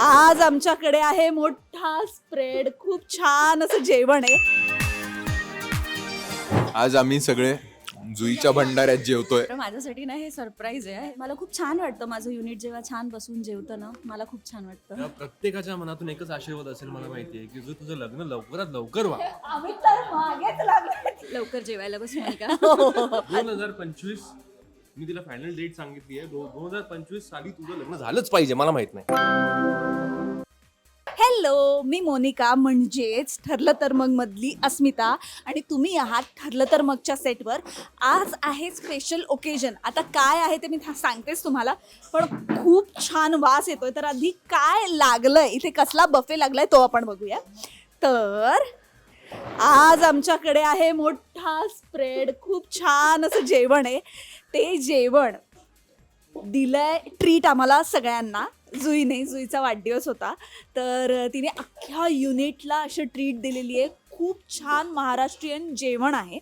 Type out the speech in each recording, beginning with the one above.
आज आमच्याकडे आहे मोठा स्प्रेड खूप छान असं जेवण आहे. आज आम्ही सगळे जुईच्या भंडाऱ्यात जेवतोय. तर माझ्यासाठी ना हे सरप्राईज आहे. मला खूप छान वाटतं माझं युनिट जेव्हा छान बसून जेवतं ना मला खूप छान वाटतं. तेव्हा प्रत्येकाच्या मनातून एकच आशीर्वाद असेल मला माहितीये की जो तुझं लग्न लवकरात लवकर व्हा. आम्ही तर मागेच लागलोय. लवकर जेवायला बसून का? दोन हजार पंचवीस मी तिला फायनल डेट सांगितली आहे दोन हजार पंचवीस साली तुझं लग्न झालंच पाहिजे मला माहीत नाही. हॅलो मी मोनिका म्हणजेच ठरलं तर मग मधली अस्मिता. आणि तुम्ही आहात ठरलं तर मगच्या सेटवर आज आहे स्पेशल ओकेजन आता काय आहे ते मी सांगतेच तुम्हाला. पण खूप छान वास येतोय. तर आधी काय लागलंय? इथे कसला बफे लागलाय तो आपण बघूया. तर आज आमच्याकडे आहे मोठा स्प्रेड खूप छान असं जेवण आहे. ते जेवण दिलंय ट्रीट आम्हाला सगळ्यांना. जुईने जुईचा वाढदिवस होता. तर तिने अख्ख्या युनिटला अशी ट्रीट दिलेली आहे. खूप छान महाराष्ट्रीयन जेवण आहे.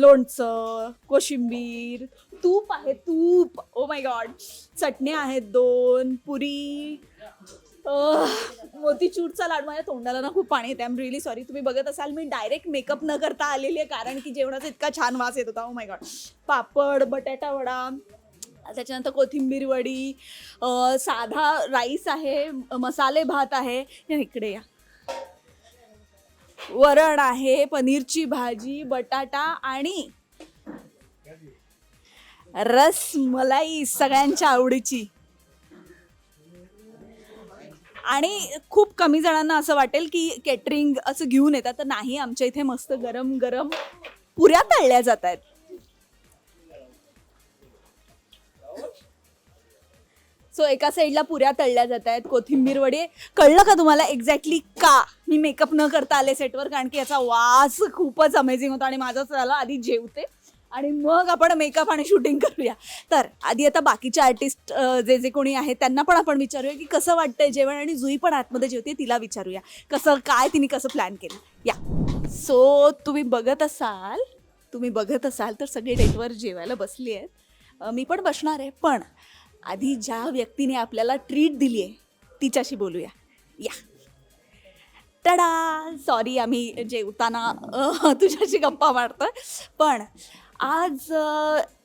लोणचं कोशिंबीर तूप आहे तूप. ओ माय गॉड चटण्या आहेत दोन पुरी मोतीचूरचा लाडू माझ्या तोंडाला ना खूप पाणी येते आय एम रिअली सॉरी तुम्ही बघत असाल मी डायरेक्ट मेकअप न करता आलेली आहे कारण की जेवणाचा इतका छान वास येत होता. ओ माय गॉड पापड बटाटा वडा त्याच्यानंतर कोथिंबीर वडी साधा राईस आहे मसाले भात आहे. या इकडे या. वरण आहे पनीरची भाजी बटाटा आणि रस मलाई सगळ्यांच्या आवडीची. आणि खूप कमी जणांना असं वाटेल की केटरिंग असं घेऊन येतात. तर नाही आमच्या इथे मस्त गरम गरम पुऱ्या तळल्या जात आहेत. सो एका साईडला पुऱ्या तळल्या जात आहेत. कोथिंबीर वडे. कळलं का तुम्हाला एक्झॅक्टली का? मी मेकअप न करता आले सेटवर कारण की याचा वास खूपच अमेझिंग होता आणि माझाच झाला आधी जेवते. आणि मग आपण मेकअप आणि शूटिंग करूया. तर आधी आता बाकीचे आर्टिस्ट जे जे कोणी आहेत त्यांना पण आपण विचारूया की कसं वाटतंय जेवण आणि जुई पण आतमध्ये जेवते तिला विचारूया. कसं काय तिने कसं प्लॅन केलं? या. सो तुम्ही बघत असाल तुम्ही बघत असाल तर सगळे डेटवर जेवायला बसली आहेत. मी पण बसणार आहे पण आधी ज्या व्यक्तीने आपल्याला ट्रीट दिली आहे तिच्याशी बोलूया. या. टडा सॉरी आम्ही जेवताना तुझ्याशी गप्पा मारतो पण आज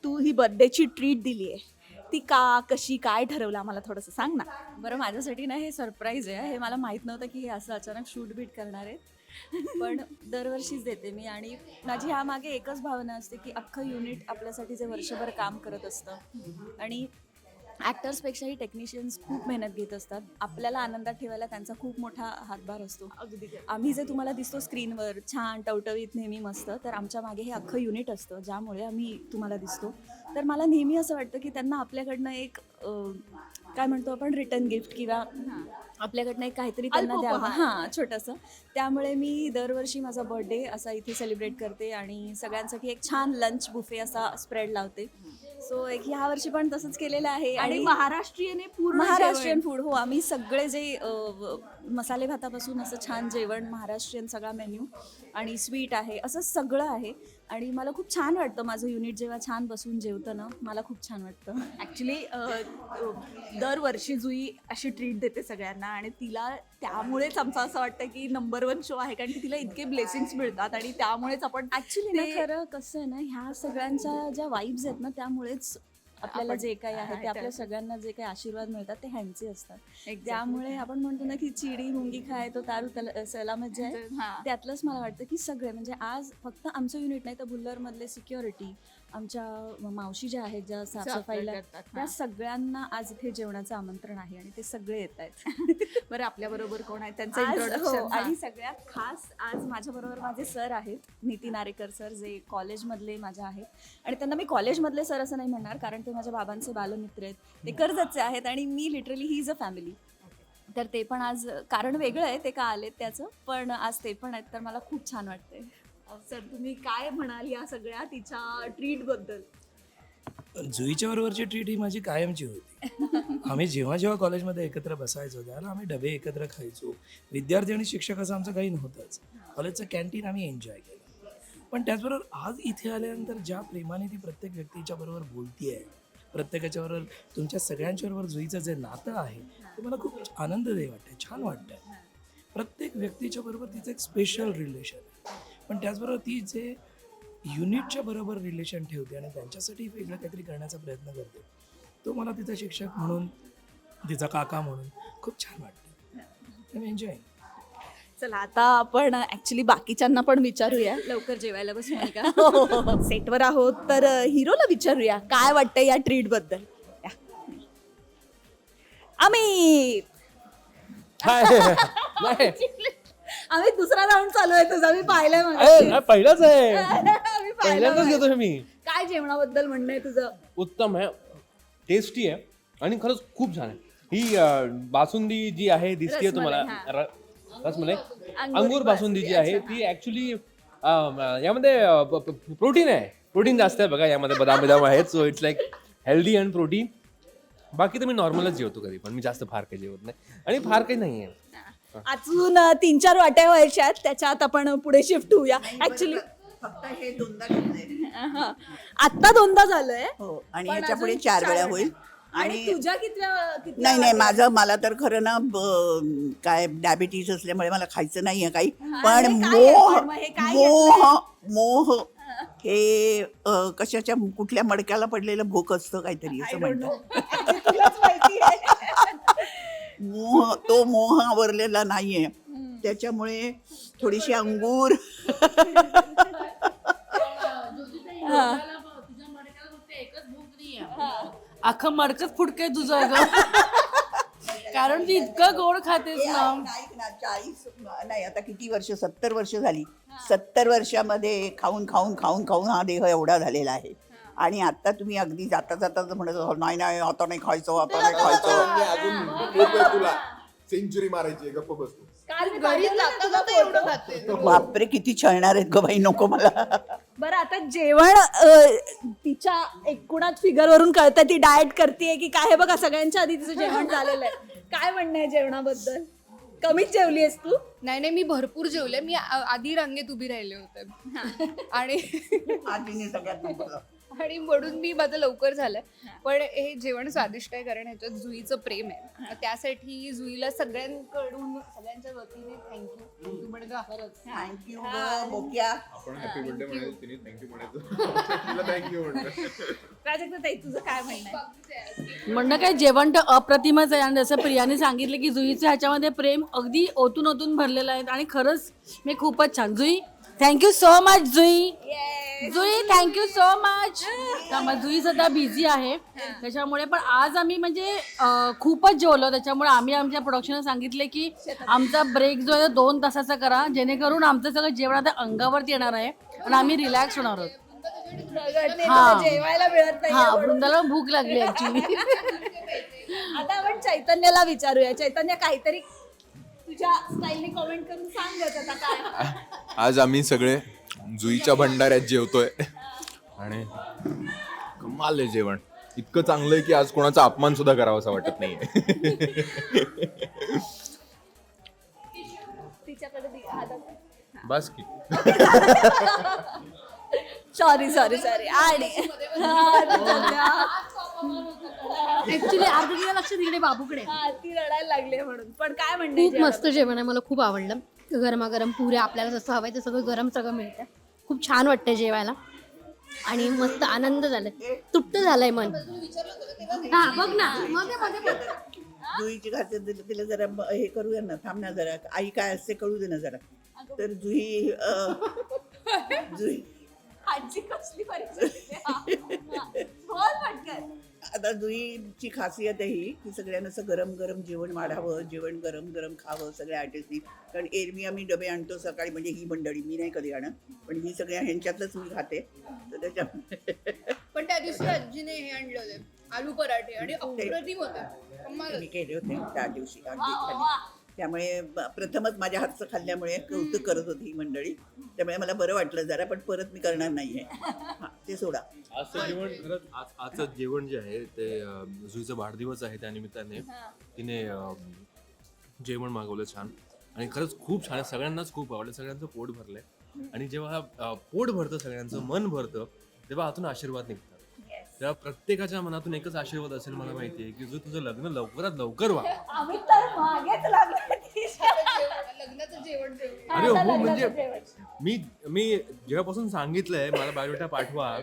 तू ही बर्थडेची ट्रीट दिली आहे ती का कशी काय ठरवलं आम्हाला थोडंसं सांग ना. बरं माझ्यासाठी ना हे सरप्राईज आहे. हे मला माहीत नव्हतं की हे असं अचानक शूट बीट करणार आहेत. पण दरवर्षीच देते मी आणि माझी ह्यामागे एकच भावना असते की अख्खं युनिट आपल्यासाठी जे वर्षभर काम करत असतं. आणि ॲक्टर्सपेक्षाही टेक्निशियन्स खूप मेहनत घेत असतात. आपल्याला आनंदात ठेवायला त्यांचा खूप मोठा हातभार असतो. अगदी आम्ही जे तुम्हाला दिसतो स्क्रीनवर छान टवटवीत नेहमी मस्त तर आमच्या मागे हे अख्खं युनिट असतं ज्यामुळे आम्ही तुम्हाला दिसतो. तर मला नेहमी असं वाटतं की त्यांना आपल्याकडनं एक काय म्हणतो आपण रिटर्न गिफ्ट किंवा आपल्याकडनं एक काहीतरी त्यांना द्यावं. हां छोटंसं. त्यामुळे मी दरवर्षी माझा बर्थडे असा इथे सेलिब्रेट करते आणि सगळ्यांसाठी एक छान लंच बुफे असा स्प्रेड लावते. सो एक ह्या वर्षी पण तसंच केलेलं आहे आणि महाराष्ट्रीयन हे पूर्ण महाराष्ट्रीयन फूड हो आम्ही सगळे जे अ, मसाले भातापासून असं छान जेवण महाराष्ट्रीयन सगळा मेन्यू आणि स्वीट आहे असं सगळं आहे. आणि मला खूप छान वाटतं माझं युनिट जेव्हा छान बसून जेवतं ना मला खूप छान वाटतं. ऍक्च्युली दरवर्षी जुई अशी ट्रीट देते सगळ्यांना आणि तिला त्यामुळेच आमचं असं वाटतं की नंबर वन शो आहे कारण की तिला इतके ब्लेसिंग्स मिळतात आणि त्यामुळेच आपण ऍक्च्युली ना खरं कसं आहे ना ह्या सगळ्यांच्या ज्या वाईब्स आहेत ना त्यामुळेच आपल्याला जे काही आहे ते आपल्या सगळ्यांना जे काही आशीर्वाद मिळतात ते ह्यांचे असतात. त्यामुळे आपण म्हणतो ना की चिडी मुंगी खाय तो तारू सलामत जे आहे. त्यातलंच मला वाटतं की सगळे म्हणजे आज फक्त आमचं युनिट नाही तर भुल्लरमधले सिक्युरिटी आमच्या मावशी ज्या आहेत ज्या साफसफाईला. त्या सगळ्यांना आज इथे जेवणाचं आमंत्रण आहे आणि ते सगळे येत आहेत. बरं आपल्या बरोबर कोण आहे? त्यांचं हो, आणि सगळ्यात खास आज माझ्याबरोबर माझे सर आहेत नीती नारेकर सर जे कॉलेजमधले माझ्या आहेत. आणि त्यांना मी कॉलेजमधले सर असं नाही म्हणणार कारण ते माझ्या बाबांचे बालमित्र आहेत. ते कर्जतचे आहेत आणि मी literally he is a family तर ते पण आज कारण वेगळं आहे ते का आलेत त्याचं पण आज ते पण आहेत तर मला खूप छान वाटतंय. सर तुम्ही काय म्हणाल या सगळ्या तिच्या ट्रीटबद्दल? जुईच्या बरोबरची ट्रीट ही माझी कायमची होती. आम्ही जेव्हा जेव्हा कॉलेजमध्ये एकत्र बसायचो त्याला आम्ही डबे एकत्र खायचो. विद्यार्थी आणि शिक्षक असं आमचं काही नव्हतंच. कॉलेजचं कॅन्टीन आम्ही एन्जॉय केलं. पण त्याचबरोबर आज इथे आल्यानंतर ज्या प्रेमाने ती प्रत्येक व्यक्तीच्या बरोबर बोलतीये प्रत्येकाच्या बरोबर तुमच्या सगळ्यांच्या बरोबर जुईचं जे नातं आहे ते मला खूप आनंददायी वाटतं छान वाटतं प्रत्येक व्यक्तीच्या बरोबर तिचं एक स्पेशल रिलेशन आहे. पण त्याचबरोबर ती जे युनिटच्या बरोबर रिलेशन ठेवते आणि त्यांच्यासाठी वेगळं काहीतरी करण्याचा प्रयत्न करते. तो मला तिचा शिक्षक म्हणून तिचा काका म्हणून खूप छान वाटतं. एन्जॉय चला आता आपण ऍक्च्युली बाकीच्यांना पण विचारूया. लवकर जेवायला बस मोनिका हो, हो, हो. सेटवर आहोत तर हिरोला विचारूया. काय वाटतं या ट्रीटबद्दल? या. अमित! अमित दुसरा राऊंड चालू आहे तुझा मी पाहिलाय मगाशी. पहिलाच आहे. पाहिलं पहिल्यांदाच. घेतोय मी. काय जेवणाबद्दल म्हणणं आहे तुझं? उत्तम आहे. टेस्टी आहे. आणि खरंच खूप छान आहे. ही अं, बासुंदी जी आहे दिसतीये तुम्हाला. रसमलाई, र- रसमलाई. अंगुरी अंगूर बासुंदी जी आहे ती ऍक्च्युली यामध्ये प्रोटीन आहे. प्रोटीन जास्त आहे बघा यामध्ये बदाम बदाम आहेत. So it's like healthy and protein बाकी तर मी नॉर्मलच जेवतो कधी पण मी जास्त फार काही जेवत नाही. आणि फार काही नाही आहे अजून तीन चार वाट्या व्हायच्या त्याच्यात आपण पुढे शिफ्ट होऊया ऍक्च्युली फक्त हे दोनदा आता दोनदा झालंय हो आणि पण ह्याच्या पुढे अजून चार वेळा. होईल आणि आणि तुझ्या कितव्या कितव्या नाही नाही वाट्या? माझं मला तर खरं ना ब- काय डायबिटीज असल्यामुळे मला खायचं नाहीये काही पण हे काय आहे? मोह पण मग हे काय मोह मोह हे अ, कशाच्या कुठल्या मडक्याला पडलेलं भूक असतं काहीतरी I असं don't म्हणतात know. तुलाच माहिती आहे. मोह तो मोह आवरलेला नाहीये. त्याच्यामुळे थोडीशी अंगूर. अख्खं मडकच फुटकय तुझं ग कारण ती इतकं गोड खातेस हे ना ऐक ना, चाळीस नाही आता किती वर्ष? सत्तर वर्ष झाली. सत्तर वर्षामध्ये खाऊन खाऊन खाऊन खाऊन हा देह एवढा झालेला आहे. आणि आता तुम्ही अगदी जाता जाता म्हणत असाल, नाही नाही आता नाही खायचं आता नाही खायचं. अजून तुला. सेंचुरी मारायची गप्प बसतो. photo. बापरे किती छळणार आहेत ग बाई नको मला. बरं आता जेवण अ, तिच्या एकूणात फिगर वरून कळतं ती डाएट करते की काय? हे बघा सगळ्यांच्या आधी तिचं जेवण झालेलं आहे. काय म्हणणं आहे जेवणाबद्दल? कमीच जेवली आहेस तू? नाही नाही मी भरपूर जेवले मी आ- आधी रांगेत उभी राहिले होते. आणि आजीने सगळ्यात आणि म्हणून मी माझं लवकर झालं पण हे जेवण स्वादिष्ट आहे कारण ह्याच्यात जुईचं प्रेम आहे. त्यासाठी जुईला सगळ्यांकडून सगळ्यांच्या वतीने थँक्यू तू खरंच थँक्यू ग. बोक्या. आपण हॅपी बर्थडे म्हणायचं तिने थँक्यू म्हणायचं. तिला थँक्यू म्हणलं प्राजक्ता ताई तुझं काय म्हणणं आहे? म्हणणं काय जेवण तर अप्रतिमच आहे. आणि जसं प्रियाने सांगितलं की जुईचं ह्याच्यामध्ये प्रेम अगदी ओतून ओतून भरलेलं आहे. आणि खरंच मी खूपच छान. Jui thank you so much Jui. Jui thank you so much त्यामुळे जुई सध्या बिझी आहे. त्याच्यामुळे पण आज आम्ही म्हणजे अं, खूपच जेवलो. त्याच्यामुळे आम्ही आमच्या प्रोडक्शनला सांगितले की आमचा ब्रेक जो आहे तो दोन तासाचा करा. जेणेकरून आमचं सगळं जेवण आता अंगावरती येणार आहे. आणि आम्ही रिलॅक्स होणार आहोत. प्रगटने हा. तुला जेवायला मिळत नाही हा वृंदाला भूक लागली ऍक्च्युली आता आपण चैतन्याला विचारूया. चैतन्य काहीतरी तुझ्या स्टाईलने कमेंट करून सांग बरं आता काय. आज आम्ही सगळे जुईच्या भंडाऱ्यात जेवतोय. आणि कमाल आहे जेवण. इतकं चांगलं आहे की आज कोणाचा अपमान सुद्धा करावासा वाटत नाहीये. तिच्याकडे दि- हातात बस की. सॉरी सॉरी सॉरी आणि ऍक्च्युली आरतीला लक्ष तिकडे बाबूकडे. हा, ती रडायला लागली आहे म्हणून. पण काय म्हणणे खूप मस्त जेवण आहे. मला खूप आवडलं. गरमागरम पुऱ्या आपल्याला जसं हवंय ते सगळं गरम सगळं मिळतं खूप छान वाटतं जेवायला. आणि मस्त आनंद झालाय तृप्त झालंय मन. हा बघ ना. मध्ये मध्ये बघ. जुईची खाते तिला जरा ब- हे करूया ना. थांब ना जरा. आई काय असते कळू दे ना जरा. तर जुई अ, जुई. आजी कसली परीक्षा आता जुईची खासियत आहे ही की सगळ्यांना असं गरम गरम जेवण वाढावं जेवण गरम गरम खावं सगळ्या आर्टिस्टनी कारण एरवी आम्ही डबे आणतो सकाळी म्हणजे ही मंडळी मी नाही कधी आणत पण ही सगळ्या ह्यांच्यातच मी खाते. तर त्याच्यामुळे पण त्या दिवशी आजीने हे आणले होते आलू पराठे आणि अप्रतिम होते. मी केले होते त्या दिवशी अगदी खाली. त्यामुळे प्रथमच माझ्या हातचं खाल्ल्यामुळे कौतुक करत होती ही मंडळी. त्यामुळे मला बरं वाटलं जरा पण परत मी करणार नाहीये. हा, ते सोडा. आजचं जेवण खरंच आज आजचं जेवण जे आहे ते अं, जुईचा वाढदिवस आहे त्या निमित्ताने. तिने अं, जेवण मागवलं छान. आणि खरंच खूप छान आहे. सगळ्यांनाच खूप आवडलं. सगळ्यांचं पोट भरलंय. आणि जेव्हा अं, पोट भरतं सगळ्यांचं मन भरतं तेव्हा आतून आशीर्वाद निघतात. तेव्हा प्रत्येकाच्या मनातून एकच आशीर्वाद असेल मला माहितीये की जो तुझं लग्न लवकरात लवकर व्हा. आम्ही तर मागेच लग्नाचं जेवण जेवण अरे हो म्हणजे मी मी जेव्हापासून सांगितलंय मला बायोडेटा पाठवा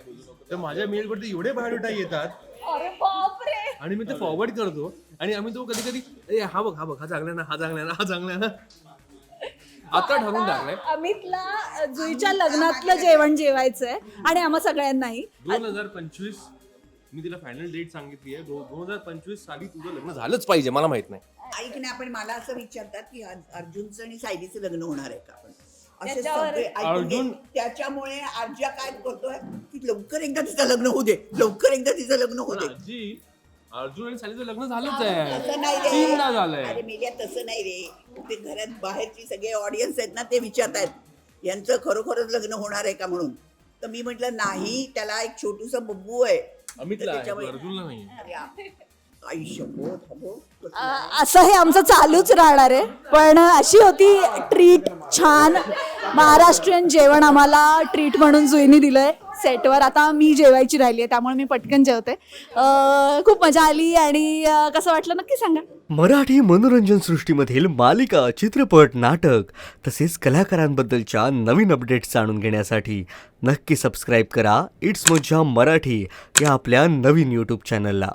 तर माझ्या मेलवरती एवढे बायोडेटा येतात. आणि मी ते फॉरवर्ड करतो. आणि आम्ही तो कधी कधी ए हा बघ हा बघ हा चांगला ना हा चांगला ना हा चांगला ना. आता ठरवून टाकलंय. अमितला जुईच्या लग्नातलं जेवण जेवायचंय आणि आम्हा सगळ्यांनाही. दोन हजार पंचवीस मी तिला फायनल डेट सांगितली आहे दोन हजार पंचवीस साली तुझं लग्न झालंच पाहिजे मला माहीत नाही. ऐक ना आपण मला असं विचारतात की अर्- अर्जुनचं आणि सायलीचं लग्न होणार आहे का? आपण असे त्याच्यावर सगळे ऐकून घे. अर्जुन- त्याच्यामुळे अर्जा काय करतोय? की लवकर एकदा तिचं लग्न होऊ दे. लवकर एकदा तिचं लग्न होऊ दे. आजी अर्जुन आणि सालीचं लग्न झालंच आहे. तसं नाही रे. तीनदा झालंय. अरे मेल्या तसं नाही रे. ते घरात बाहेरची सगळे ऑडियन्स आहेत ना ते विचारतायत. यांचं खरोखरच लग्न होणार आहे का म्हणून? तर मी म्हटलं नाही त्याला एक छोटूसा बब्बू आहे. अमितला तर आहे, त्याच्यामुळे- अर्जुनला नाही अरे अ, असं हे आमचं चालूच राहणार आहे. पण अशी होती ट्रीट छान. महाराष्ट्रीयन जेवण आम्हाला ट्रीट म्हणून जुईनी दिलंय. सेटवर आता मी जेवायची राहिली आहे त्यामुळे मी पटकन जेवते. अ, खूप मजा आली आणि अ, कसं वाटलं नक्की सांगा. मराठी मनोरंजन सृष्टीमधील मालिका चित्रपट नाटक तसेच कलाकारांबद्दलच्या नवीन अपडेट्स जाणून घेण्यासाठी नक्की सबस्क्राईब करा. इट्स मज्जा मराठी या आपल्या नवीन यूट्यूब चॅनलला